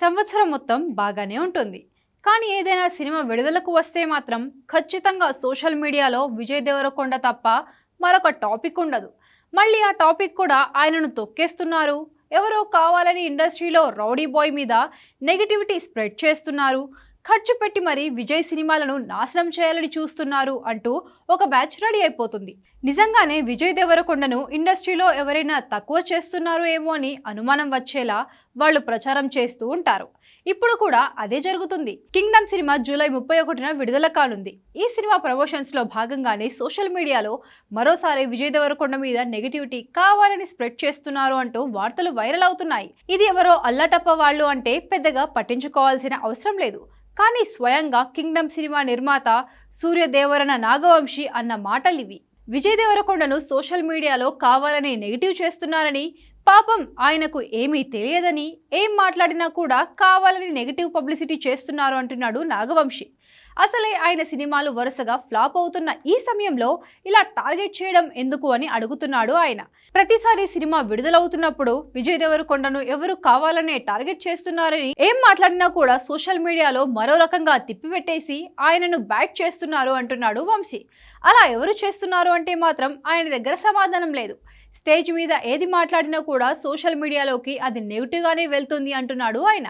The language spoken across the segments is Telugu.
సంవత్సరం మొత్తం బాగానే ఉంటుంది. కానీ ఏదైనా సినిమా విడుదలకు వస్తే మాత్రం ఖచ్చితంగా సోషల్ మీడియాలో విజయ్ దేవరకొండ తప్ప మరొక టాపిక్ ఉండదు. మళ్ళీ ఆ టాపిక్ కూడా ఆయనను తొక్కేస్తున్నారు. ఎవరో కావాలని ఇండస్ట్రీలో రౌడీ బాయ్ మీద నెగిటివిటీ స్ప్రెడ్ చేస్తున్నారు. ఖర్చు పెట్టి మరీ విజయ్ సినిమాలను నాశనం చేయాలని చూస్తున్నారు అంటూ ఒక బ్యాచ్ రెడీ అయిపోతుంది. నిజంగానే విజయ్ దేవరకొండను ఇండస్ట్రీలో ఎవరైనా తక్కువ చేస్తున్నారు ఏమో అని అనుమానం వచ్చేలా వాళ్ళు ప్రచారం చేస్తూ ఉంటారు. ఇప్పుడు కూడా అదే జరుగుతుంది. కింగ్డమ్ సినిమా జూలై ముప్పై ఒకటిన విడుదల కానుంది. ఈ సినిమా ప్రమోషన్స్లో భాగంగానే సోషల్ మీడియాలో మరోసారి విజయ్ దేవరకొండ మీద నెగిటివిటీ కావాలని స్ప్రెడ్ చేస్తున్నారు అంటూ వార్తలు వైరల్ అవుతున్నాయి. ఇది ఎవరో అల్లటప్ప వాళ్ళు అంటే పెద్దగా పట్టించుకోవాల్సిన అవసరం లేదు. కానీ స్వయంగా కింగ్డమ్ సినిమా నిర్మాత సూర్యదేవరన నాగవంశి అన్న మాటలివి. విజయ్ దేవరకొండను సోషల్ మీడియాలో కావాలని నెగిటివ్ చేస్తున్నారని పాపం ఆయనకు ఏమీ తెలియదని ఏం మాట్లాడినా కూడా కావాలని నెగిటివ్ పబ్లిసిటీ చేస్తున్నారు అంటున్నాడు నాగవంశి. అసలే ఆయన సినిమాలు వరుసగా ఫ్లాప్ అవుతున్న ఈ సమయంలో ఇలా టార్గెట్ చేయడం ఎందుకు అని అడుగుతున్నాడు ఆయన. ప్రతిసారి సినిమా విడుదలవుతున్నప్పుడు విజయ్ దేవరకొండను ఎవరు కావాలనే టార్గెట్ చేస్తున్నారని ఏం మాట్లాడినా కూడా సోషల్ మీడియాలో మరో రకంగా తిప్పిపెట్టేసి ఆయనను బ్యాట్ చేస్తున్నారు అంటున్నాడు వంశీ. అలా ఎవరు చేస్తున్నారు అంటే మాత్రం ఆయన దగ్గర సమాధానం లేదు. స్టేజ్ మీద ఏది మాట్లాడినా కూడా సోషల్ మీడియాలోకి అది నెగిటివ్గానే వెళ్తుంది అంటున్నాడు ఆయన.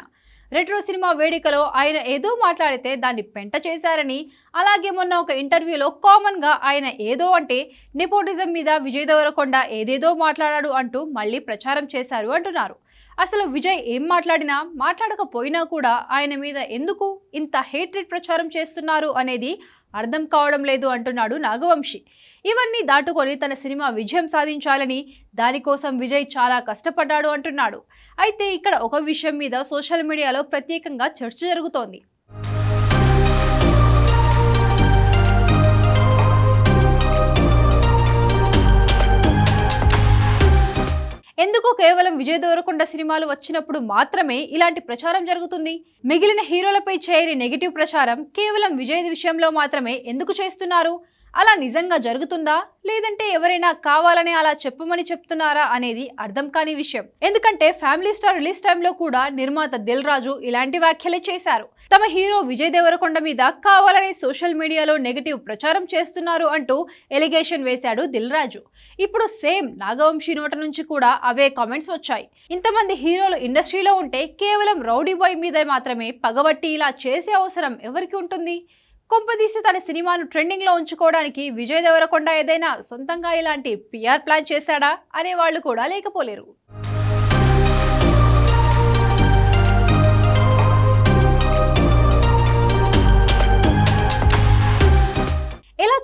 రెట్రో సినిమా వేడుకలో ఆయన ఏదో మాట్లాడితే దాన్ని పెంట చేశారని అలాగే మొన్న ఒక ఇంటర్వ్యూలో కామన్గా ఆయన ఏదో అంటే నెపోటిజం మీద విజయ్ దేవరకొండ ఏదేదో మాట్లాడాడు అంటూ మళ్ళీ ప్రచారం చేశారు అంటున్నారు. అసలు విజయ్ ఏం మాట్లాడినా మాట్లాడకపోయినా కూడా ఆయన మీద ఎందుకు ఇంత హేట్రెడ్ ప్రచారం చేస్తున్నారు అనేది అర్థం కావడం లేదు అంటున్నాడు నాగవంశి. ఇవన్నీ దాటుకొని తన సినిమా విజయం సాధించాలని దానికోసం విజయ్ చాలా కష్టపడ్డాడు అంటున్నాడు. అయితే ఇక్కడ ఒక విషయం మీద సోషల్ మీడియాలో ప్రత్యేకంగా చర్చ జరుగుతోంది. ఎందుకు కేవలం విజయ్ దేవరకొండ సినిమాలు వచ్చినప్పుడు మాత్రమే ఇలాంటి ప్రచారం జరుగుతుంది. మిగిలిన హీరోలపై చేరి నెగిటివ్ ప్రచారం కేవలం విజయ్ విషయంలో మాత్రమే ఎందుకు చేస్తున్నారు? అలా నిజంగా జరుగుతుందా? లేదంటే ఎవరైనా కావాలని అలా చెప్పమని చెప్తున్నారా అనేది అర్థం కాని విషయం. ఎందుకంటే ఫ్యామిలీ స్టార్ రిలీజ్ టైంలో కూడా నిర్మాత దిల్ రాజు ఇలాంటి వ్యాఖ్యలే చేశారు. తమ హీరో విజయ్ దేవరకొండ మీద కావాలని సోషల్ మీడియాలో నెగిటివ్ ప్రచారం చేస్తున్నారు అంటూ ఎలిగేషన్ వేశాడు దిల్ రాజు ఇప్పుడు సేమ్ నాగవంశీ నోట నుంచి కూడా అవే కామెంట్స్ వచ్చాయి. ఇంతమంది హీరోలు ఇండస్ట్రీలో ఉంటే కేవలం రౌడీ బాయ్ మీద మాత్రమే పగబట్టి ఇలా చేసే అవసరం ఎవరికి ఉంటుంది? కొంపదీసి తన సినిమాను ట్రెండింగ్లో ఉంచుకోవడానికి విజయ్ దేవరకొండ ఏదైనా సొంతంగా ఇలాంటి పిఆర్ ప్లాన్ చేశాడా అనే వాళ్ళు కూడా లేకపోలేరు.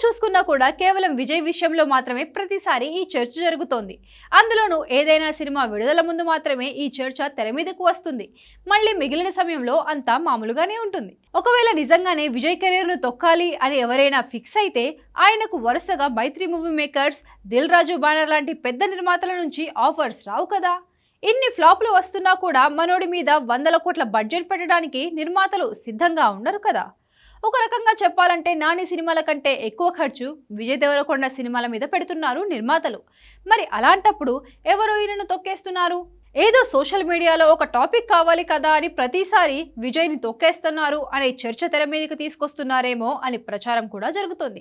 చూసుకున్నా కూడా కేవలం విజయ్ విషయంలో మాత్రమే ప్రతిసారి ఈ చర్చ జరుగుతోంది. అందులోనూ ఏదైనా సినిమా విడుదల ముందు మాత్రమే ఈ చర్చ తెర మీదకు వస్తుంది. మళ్ళీ మిగిలిన సమయంలో అంతా మామూలుగానే ఉంటుంది. ఒకవేళ నిజంగానే విజయ్ కెరీర్ను తొక్కాలి అని ఎవరైనా ఫిక్స్ అయితే ఆయనకు వరుసగా Mythri movie makers Dil Raju banner లాంటి పెద్ద నిర్మాతల నుంచి ఆఫర్స్ రావు కదా? ఇన్ని ఫ్లాప్లు వస్తున్నా కూడా మనోడి మీద వందల కోట్ల బడ్జెట్ పెట్టడానికి నిర్మాతలు సిద్ధంగా ఉండరు కదా? ఒక రకంగా చెప్పాలంటే నాని సినిమాల కంటే ఎక్కువ ఖర్చు విజయ్ దేవరకొండ సినిమాల మీద పెడుతున్నారు నిర్మాతలు. మరి అలాంటప్పుడు ఎవరు ఈయనను తొక్కేస్తున్నారు? ఏదో సోషల్ మీడియాలో ఒక టాపిక్ కావాలి కదా అని ప్రతిసారి విజయ్ని తొక్కేస్తున్నారు అనే చర్చ తెర మీదకి తీసుకొస్తున్నారేమో అని ప్రచారం కూడా జరుగుతుంది.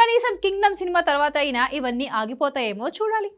కనీసం కింగ్డమ్ సినిమా తర్వాత అయినా ఇవన్నీ ఆగిపోతాయేమో చూడాలి.